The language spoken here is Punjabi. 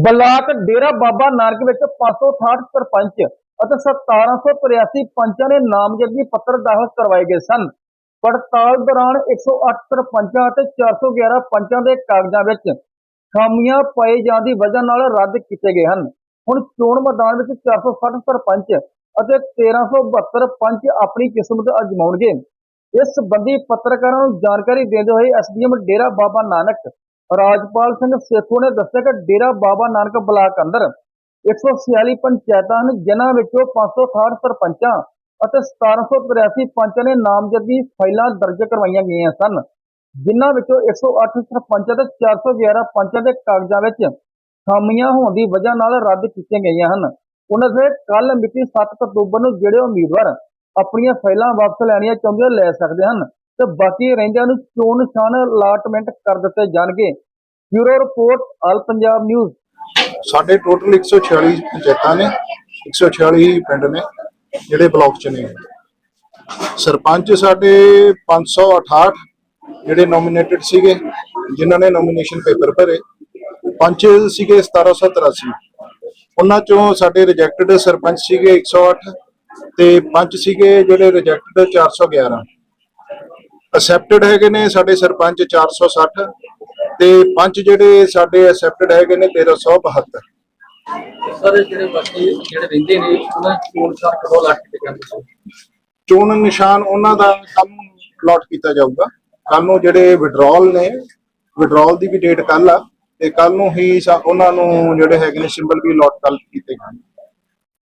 ਬਲਾਕ ਡੇਰਾ ਬਾਬਾ ਨਾਨਕ ਵਿੱਚ 568 ਸਰਪੰਚ ਅਤੇ 1783 ਪੰਚਾਂ ਨੇ ਨਾਮਜ਼ਦਗੀ ਪੱਤਰ ਦਾਖਲ ਕਰਵਾਏ ਗਏ ਸਨ। ਪੜਤਾਲ ਦੌਰਾਨ 108 ਸਰਪੰਚਾਂ ਅਤੇ 411 ਪੰਚਾਂ ਦੇ ਕਾਗਜ਼ਾਂ ਵਿੱਚ ਖਾਮੀਆਂ ਪਾਏ ਜਾਣ ਦੀ ਵਜ੍ਹਾ ਨਾਲ ਰੱਦ ਕੀਤੇ ਗਏ ਹਨ। ਹੁਣ ਚੋਣ ਮੈਦਾਨ ਵਿੱਚ 460 ਸਰਪੰਚ ਅਤੇ 1372 ਪੰਚ ਆਪਣੀ ਕਿਸਮਤ ਅਜਮਾਉਣਗੇ। ਇਸ ਸੰਬੰਧੀ ਪੱਤਰਕਾਰਾਂ ਨੂੰ ਜਾਣਕਾਰੀ ਦਿੰਦੇ ਹੋਏ ਐਸਡੀਐਮ ਡੇਰਾ ਬਾਬਾ ਨਾਨਕ ਰਾਜਪਾਲ ਸਿੰਘ ਸੇਖੋ ਨੇ ਦੱਸਿਆ ਕਿ ਡੇਰਾ ਬਾਬਾ ਨਾਨਕ ਬਲਾਕ ਅੰਦਰ 146 ਪੰਚਾਇਤਾਂ ਹਨ, ਜਿਨ੍ਹਾਂ ਵਿੱਚੋਂ 568 ਸਰਪੰਚਾਂ ਅਤੇ 1783 ਪੰਚਾਂ ਨੇ ਨਾਮਜ਼ਦਗੀ ਫਾਈਲਾਂ ਦਰਜ ਕਰਵਾਈਆਂ ਗਈਆਂ ਸਨ, ਜਿਨ੍ਹਾਂ ਵਿੱਚੋਂ 108 ਸਰਪੰਚਾਂ ਅਤੇ 411 ਪੰਚਾਂ ਦੇ ਕਾਗਜ਼ਾਂ ਵਿੱਚ ਖਾਮੀਆਂ ਹੋਣ ਦੀ ਵਜ੍ਹਾ ਨਾਲ ਰੱਦ ਕੀਤੀਆਂ ਗਈਆਂ ਹਨ। ਉਹਨਾਂ ਦੇ ਕੱਲ ਮਿਤੀ 7 ਅਕਤੂਬਰ ਨੂੰ ਜਿਹੜੇ ਉਮੀਦਵਾਰ ਆਪਣੀਆਂ ਫਾਈਲਾਂ ਵਾਪਸ ਲੈਣੀਆਂ ਚਾਹੁੰਦੇ ਹਨ ਲੈ ਸਕਦੇ ਹਨ ਤੇ ਬਾਕੀ ਰਹਿੰਦਿਆਂ ਨੂੰ ਚੋਣ ਨਿਸ਼ਾਨ ਅਲਾਟਮੈਂਟ ਕਰ ਦਿੱਤੇ ਜਾਣਗੇ। Bureau report all Punjab news. ਸਾਡੇ ਟੋਟਲ 146 ਪੰਚਾਇਤਾਂ ਨੇ 146 ਪਿੰਡ ਨੇ, ਜਿਹੜੇ ਬਲਾਕ ਚ ਨੇ। ਸਰਪੰਚ ਸਾਡੇ 568 ਜਿਹੜੇ ਨੋਮੀਨੇਟਡ ਸੀਗੇ, ਜਿਨ੍ਹਾਂ ਨੇ ਨੋਮੀਨੇਸ਼ਨ ਪੇਪਰ ਭਰੇ। ਪੰਚ ਸੀਗੇ 1783 ਉਹਨਾਂ ਚੋਂ ਸਾਡੇ ਰਿਜੈਕਟਡ ਸਰਪੰਚ ਸੀਗੇ 108 ਤੇ ਪੰਚ ਸੀਗੇ ਜਿਹੜੇ ਰਿਜੈਕਟਡ 411 ਅਸੈਪਟਡ ਹੈਗੇ ਨੇ ਸਾਡੇ ਸਰਪੰਚ 460 ਤੇ ਪੰਚ ਜਿਹੜੇ ਸਾਡੇ ਅਸੈਪਟਡ ਹੈਗੇ ਨੇ 1372 ਸਰ ਜਿਹੜੇ ਬਾਕੀ ਜਿਹੜੇ ਰਹਿੰਦੇ ਨੇ ਉਹਨਾਂ ਦੀ ਚੋਣ ਸਾਰ ਕਦੋਂ ਲੱਗ ਕੇ ਜਾਂਦੇ ਸੀ ਚੋਣ ਨਿਸ਼ਾਨ ਉਹਨਾਂ ਦਾ ਕੰਮ ਪਲਾਟ ਕੀਤਾ ਜਾਊਗਾ। ਕੱਲ ਨੂੰ ਜਿਹੜੇ ਵਿਡਰਾਲ ਨੇ ਵਿਡਰਾਲ ਦੀ ਵੀ ਡੇਟ ਕੱਲ ਆ ਤੇ ਕੱਲ ਨੂੰ ਹੀ ਉਹਨਾਂ ਨੂੰ ਜਿਹੜੇ ਹੈਗੇ ਨੇ ਸਿੰਬਲ ਵੀ ਅਲਾਟ ਕਰ ਕੀਤੇ ਜਾਣਗੇ।